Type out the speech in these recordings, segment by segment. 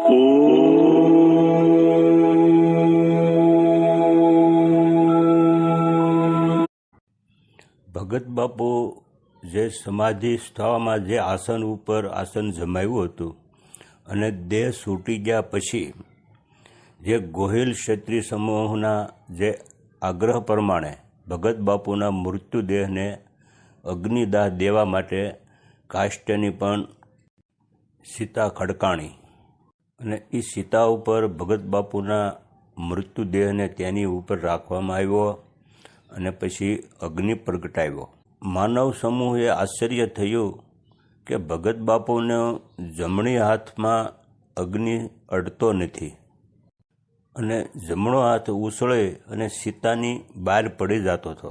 ભગત બાપુ જે સમાધિ સ્થળમાં જે આસન ઉપર આસન જમાવ્યું હતું અને દેહ છૂટી ગયા પછી જે ગોહિલ ક્ષત્રિય સમૂહના જે આગ્રહ પ્રમાણે ભગત બાપુના મૃત્યુદેહને અગ્નિદાહ દેવા માટે કાષ્ટની પણ સીતા ખડકાણી અને એ સીતા ઉપર ભગત બાપુના મૃત્યુદેહને તેની ઉપર રાખવામાં આવ્યો અને પછી અગ્નિ પ્રગટાવ્યો. માનવ સમૂહે આશ્ચર્ય થયું કે ભગત બાપુને જમણી હાથમાં અગ્નિ અડતો નથી અને જમણો હાથ ઉછળે અને સીતાની બહાર પડી જતો હતો.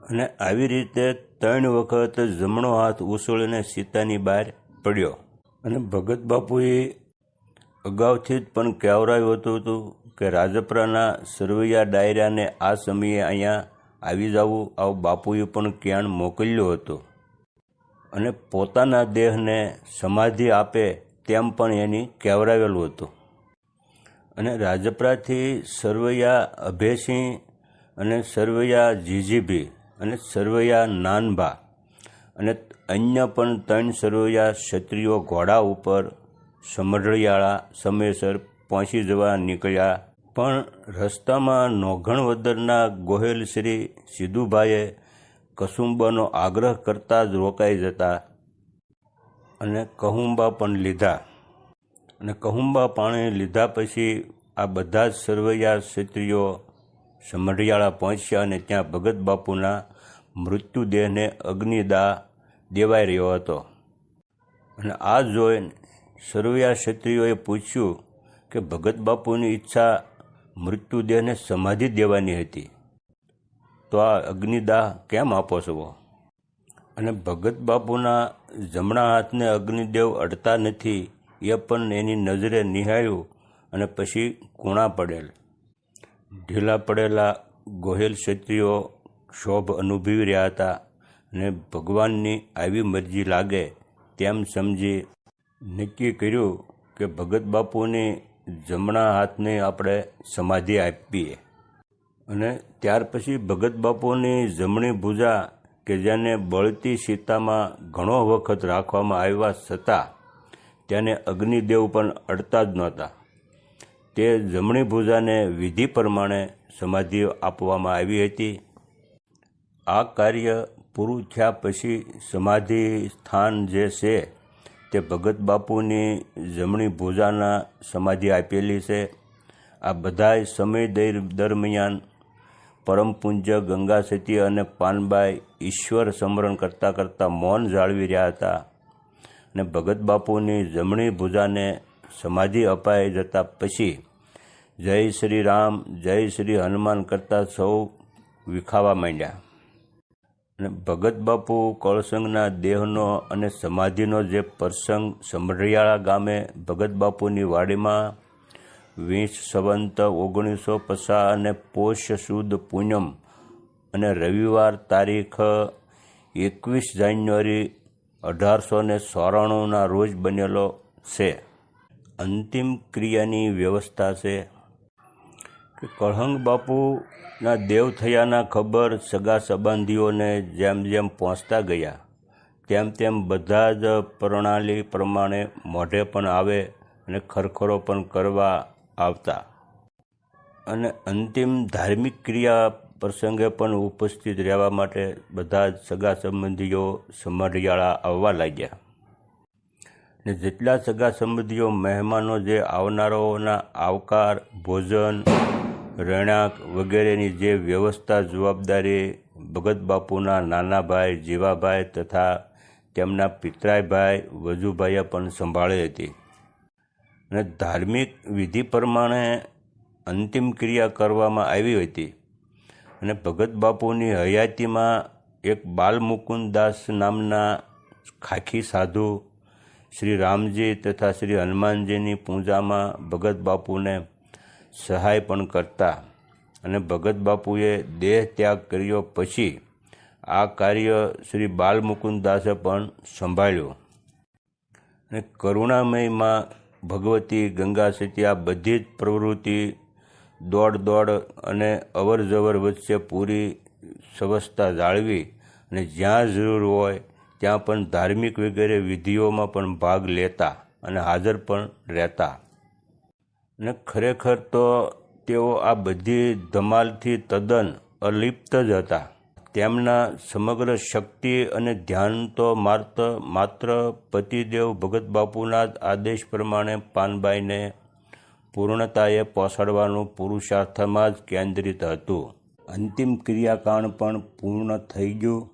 અને આવી રીતે ત્રણ વખત જમણો હાથ ઉછળીને સીતાની બહાર પડ્યો. અને ભગત બાપુએ અગાઉથી જ પણ કહેવરાયું હતું હતું કે રાજપરાના સરવૈયા ડાયરાને આ સમયે અહીંયા આવી જવું, આવું બાપુએ પણ ક્યાંણ મોકલ્યો હતો. અને પોતાના દેહને સમાધિ આપે તેમ પણ એની કહેવરાવેલું હતું. અને રાજપરાથી સરવૈયા અભયસિંહ અને સરવૈયા જીજીભી અને સરવૈયા નાનભા અને અન્ય પણ ત્રણ સરવૈયા ક્ષત્રિયો ઘોડા ઉપર સમઢિયાળા સમયસર પહોંચી જવા નીકળ્યા. પણ રસ્તામાં નોઘણવદરના ગોહેલ શ્રી સિદ્ધુભાઈએ કસુંબાનો આગ્રહ કરતા જ રોકાઈ જતા અને કહુંબા પણ લીધા. અને કહુંબા પાણી લીધા પછી આ બધા જ સરવૈયા ક્ષત્રિયો સમઢિયાળા પહોંચ્યા અને ત્યાં ભગત બાપુના મૃત્યુદેહને અગ્નિદા દેવાઈ રહ્યો હતો. અને આ જોઈ સરવૈયા ક્ષત્રિયોએ પૂછ્યું કે ભગત બાપુની ઈચ્છા મૃત્યુદેહને સમાધિ દેવાની હતી. તો આ અગ્નિદાહ કેમ આપો છો અને ભગત બાપુના જમણા હાથને અગ્નિદેવ અડતા નથી, એ પણ એની નજરે નિહાળ્યું અને પછી કૂણા પડેલ. ઢીલા પડેલા ગોહેલ ક્ષત્રિયો શોભ અનુભવી રહ્યા હતા અને ભગવાનની આવી મરજી લાગે તેમ સમજી નક્કી કર્યું કે ભગત બાપુની જમણા હાથને આપણે સમાધિ આપીએ. અને ત્યાર પછી ભગત બાપુની જમણી ભુજા કે જેને બળતી સીતામાં ઘણો વખત રાખવામાં આવ્યા છતાં તેને અગ્નિદેવ પણ અડતા જ નહોતા. તે જમણી ભુજાને વિધિ પ્રમાણે સમાધિ આપવામાં આવી હતી. આ કાર્ય પૂરું થયા પછી સમાધિ સ્થાન જે છે તે ભગત બાપુની જમણી ભુજાના સમાધિ આપેલી છે. આ બધાય સમય દરમિયાન પરમ પૂજ્ય ગંગા સતી અને પાનબાઈ ઈશ્વર સ્મરણ કરતાં કરતાં મૌન જાળવી રહ્યા હતા અને ભગત બાપુની જમણી ભુજાને સમાધિ અપાઈ જતા પછી જય શ્રી રામ, જય શ્રી હનુમાન કરતાં સૌ વિખાવા માંડ્યા. અને ભગત બાપુ કળસંગના દેહનો અને સમાધિનો જે પ્રસંગ સમઢિયાળા ગામે ભગત બાપુની વાડીમાં વીસ સંવંત ઓગણીસો પસા અને પોષ સુદ પૂનમ અને રવિવાર તારીખ એકવીસ જાન્યુઆરી અઢારસો ને ચોરાણુંના રોજ બનેલો છે. અંતિમ ક્રિયાની વ્યવસ્થા છે. કે કળહંગ બાપુના દેવ થયાના ખબર સગા સંબંધીઓને જેમ જેમ પહોંચતા ગયા, તેમ તેમ બધા જ પ્રણાલી પ્રમાણે મોઢે પણ આવે અને ખરખરો પણ કરવા આવતા. અને અંતિમ ધાર્મિક ક્રિયા પ્રસંગે પણ ઉપસ્થિત રહેવા માટે બધા જ સગા સંબંધીઓ સમઢિયાળા આવવા લાગ્યા. ને જેટલા સગા સંબંધીઓ મહેમાનો જે આવનારાઓના આવકાર, ભોજન રહેણાંક વગેરેની જે વ્યવસ્થા જવાબદારી ભગત બાપુના નાના ભાઈ જીવાભાઈ તથા તેમના પિતરાયભાઈ વજુભાઈએ પણ સંભાળી હતી. અને ધાર્મિક વિધિ પ્રમાણે અંતિમ ક્રિયા કરવામાં આવી હતી. અને ભગત બાપુની હયાતીમાં એક બાલમુકુંદાસ નામના ખાખી સાધુ શ્રી રામજી તથા શ્રી હનુમાનજીની પૂજામાં ભગત બાપુને સહાય પણ કરતા અને ભગત બાપુએ દેહ ત્યાગ કર્યો પછી આ કાર્ય શ્રી બાલમુકુંદાસે પણ સંભાળ્યું. અને કરુણામયમાં ભગવતી ગંગા સતી આ બધી જ પ્રવૃત્તિ દોડ દોડ અને અવર જવર વચ્ચે પૂરી સ્વસ્થતા જાળવી અને જ્યાં જરૂર હોય ત્યાં પણ ધાર્મિક વગેરે વિધિઓમાં પણ ભાગ લેતા અને હાજર પણ રહેતા. અને ખરેખર તો તેઓ આ બધી ધમાલથી તદ્દન અલિપ્ત જ હતા. તેમના સમગ્ર શક્તિ અને ધ્યાન તો માર્ત, માત્ર પતિદેવ ભગત બાપુના આદેશ પ્રમાણે પાનબાઈને પૂર્ણતાએ પહોંચાડવાનું પુરુષાર્થમાં જ કેન્દ્રિત હતું. અંતિમ ક્રિયાકાંડ પણ પૂર્ણ થઈ ગયું.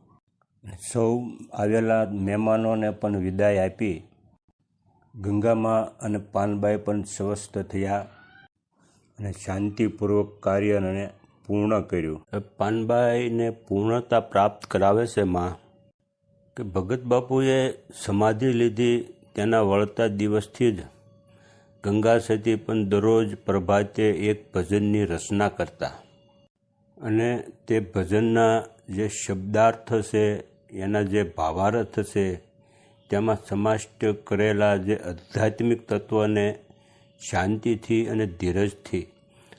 સૌ આવેલા મહેમાનોને પણ વિદાય આપી. ગંગામાં અને પાનબાઈ પણ સ્વસ્થ થયા અને શાંતિપૂર્વક કાર્યને પૂર્ણ કર્યું. પાનબાઈને પૂર્ણતા પ્રાપ્ત કરાવે છે માં કે ભગત બાપુએ સમાધિ લીધી તેના વળતા દિવસથી જ ગંગા સતી પણ દરરોજ પ્રભાતે એક ભજનની રચના કરતા. અને તે ભજનના જે શબ્દાર્થ છે, એના જે ભાવાર્થ છે તેમાં સમાષ્ટ કરેલા જે આધ્યાત્મિક તત્વને શાંતિથી અને ધીરજથી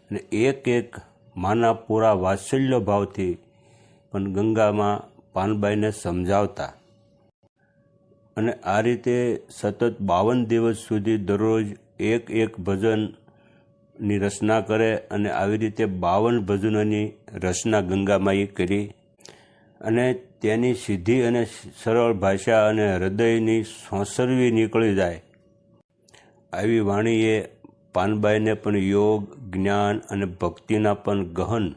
અને એક એક માના પૂરા વાત્સલ્ય ભાવથી પણ ગંગામાં પાનબાઈને સમજાવતા. અને આ રીતે સતત બાવન દિવસ સુધી દરરોજ એક એક ભજનની રચના કરે અને આવી રીતે બાવન ભજનોની રચના ગંગામાએ કરી અને તેની સીધી અને સરળ ભાષા અને હૃદયની સોંસરવી નીકળી જાય. આવી વાણીએ પાનબાઈને પણ યોગ, જ્ઞાન અને ભક્તિના પણ ગહન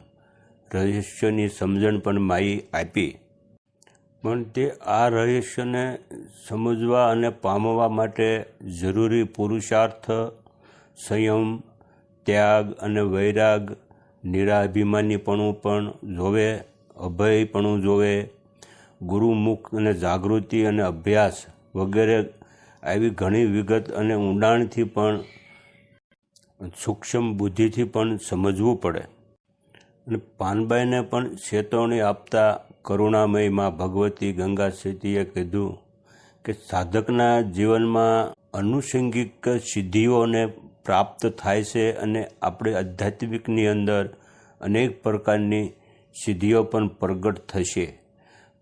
રહસ્યની સમજણ પણ માઈ આપી. પણ તે આ રહસ્યને સમજવા અને પામવા માટે જરૂરી પુરુષાર્થ, સંયમ, ત્યાગ અને વૈરાગ, નિરાભિમાનીપણું પણ જોવે અભયપણું જોવે, ગુરુમુખ અને જાગૃતિ અને અભ્યાસ વગેરે આવી ઘણી વિગત અને ઊંડાણથી પણ, સૂક્ષ્મ બુદ્ધિથી પણ સમજવું પડે. અને પાનબાઈને પણ ચેતવણી આપતા કરુણામયમાં ભગવતી ગંગા સ્થિતિએ કીધું કે સાધકના જીવનમાં અનુષંગિક સિદ્ધિઓને પ્રાપ્ત થાય છે અને આપણે આધ્યાત્મિકની અંદર અનેક પ્રકારની સિદ્ધિઓ પણ પ્રગટ થશે.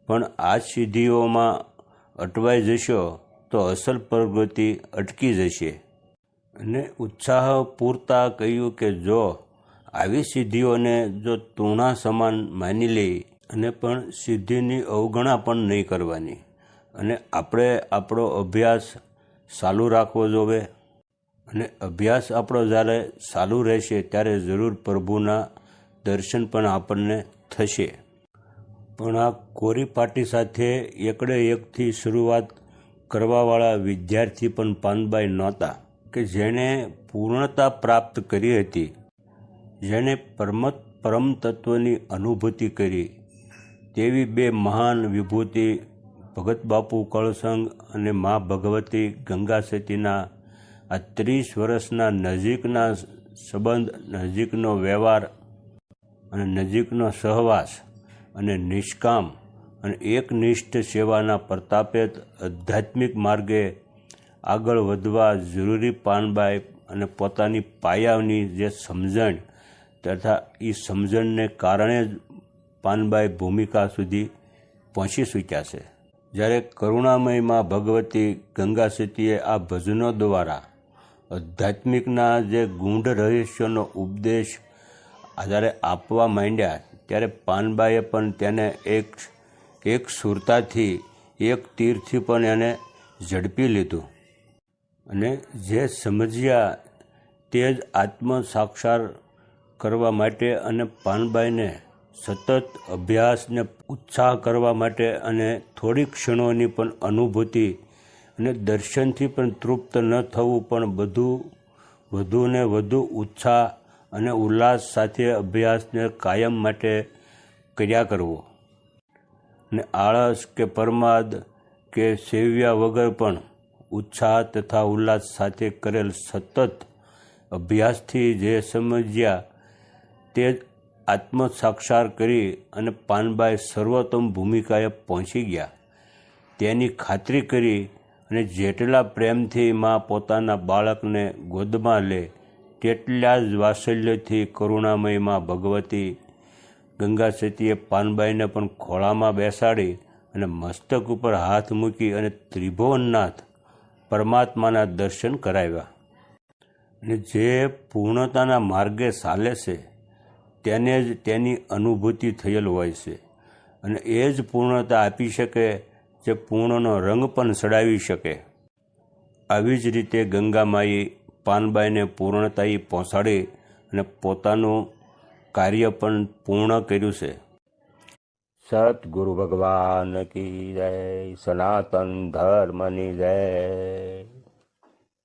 પણ આ સિદ્ધિઓમાં અટવાઈ જશો તો અસલ પ્રગતિ અટકી જશે. અને ઉત્સાહ પૂરતા કહ્યું કે જો આવી સિદ્ધિઓને જો તૃણા સમાન માની લે અને પણ સિદ્ધિની અવગણા પણ નહીં કરવાની. અને આપણે આપણો અભ્યાસ ચાલુ રાખવો જોવે. અને અભ્યાસ આપણો જ્યારે ચાલુ રહેશે ત્યારે જરૂર પ્રભુના દર્શન પણ આપણને થશે. પણ આ કોરી પાટી સાથે એકડે એકથી શરૂઆત કરવાવાળા વિદ્યાર્થી પણ પાનબાઈ નહોતા કે જેણે પૂર્ણતા પ્રાપ્ત કરી હતી. જેણે પરમત પરમ તત્વની અનુભૂતિ કરી. તેવી બે મહાન વિભૂતિ ભગત બાપુ કળસંગ અને મા ભગવતી ગંગા સતીના આ ત્રીસ વર્ષના નજીકના સંબંધ, નજીકનો વ્યવહાર અને નજીકનો સહવાસ અને નિષ્કામ અને એકનિષ્ઠ સેવાના પ્રતાપે આધ્યાત્મિક માર્ગે આગળ વધવા જરૂરી પાનબાઈ અને પોતાની પાયાની જે સમજણ તથા એ સમજણને કારણે જ પાનબાઈ ભૂમિકા સુધી પહોંચી શક્યા છે. જ્યારે કરુણામયમાં ભગવતી ગંગા સતીએ આ ભજનો દ્વારા આધ્યાત્મિકના જે ગુંડ રહસ્યોનો ઉપદેશ જ્યારે આપવા માંડ્યા, ત્યારે પાનબાઈએ પણ તેને એક એક સુરતાથી, એક તીરથી પણ એને ઝડપી લીધું. અને જે સમજ્યા તે જ આત્મ સાક્ષાર કરવા માટે અને પાનબાઈને સતત અભ્યાસને ઉત્સાહ કરવા માટે અને થોડી ક્ષણોની પણ અનુભૂતિ અને દર્શનથી પણ તૃપ્ત ન થવું પણ બધું વધુને વધુ ઉત્સાહ અને ઉલ્લાસ સાથે અભ્યાસને કાયમ માટે કર્યા કરવો. ને આળસ કે પરમાદ કે સેવ્યા વગર પણ ઉત્સાહ તથા ઉલ્લાસ સાથે કરેલ સતત અભ્યાસથી જે સમજ્યા તે જ આત્મ સાક્ષાર કરી અને પાનબાઈ સર્વોત્તમ ભૂમિકાએ પહોંચી ગયા. તેની ખાતરી કરી અને જેટલા પ્રેમથી માં પોતાના બાળકને ગોદમાં લે તેટલા જ વાત્સલ્યથી કરુણામયમાં ભગવતી ગંગા સતીએ પાનબાઈને પણ ખોળામાં બેસાડી અને મસ્તક ઉપર હાથ મૂકી અને ત્રિભુવનનાથ પરમાત્માના દર્શન કરાવ્યા. અને જે પૂર્ણતાના માર્ગે ચાલે છે, તેને જ તેની અનુભૂતિ થયેલ હોય છે. અને એ જ પૂર્ણતા આપી શકે જે પૂર્ણનો રંગ પણ ચડાવી શકે. આવી જ રીતે ગંગામાએ પાનબાઈને પૂર્ણતાએ પહોંચાડી અને પોતાનું કાર્ય પણ પૂર્ણ કર્યું છે. સતગુરુ ભગવાન કી જય, સનાતન ધર્મની જય.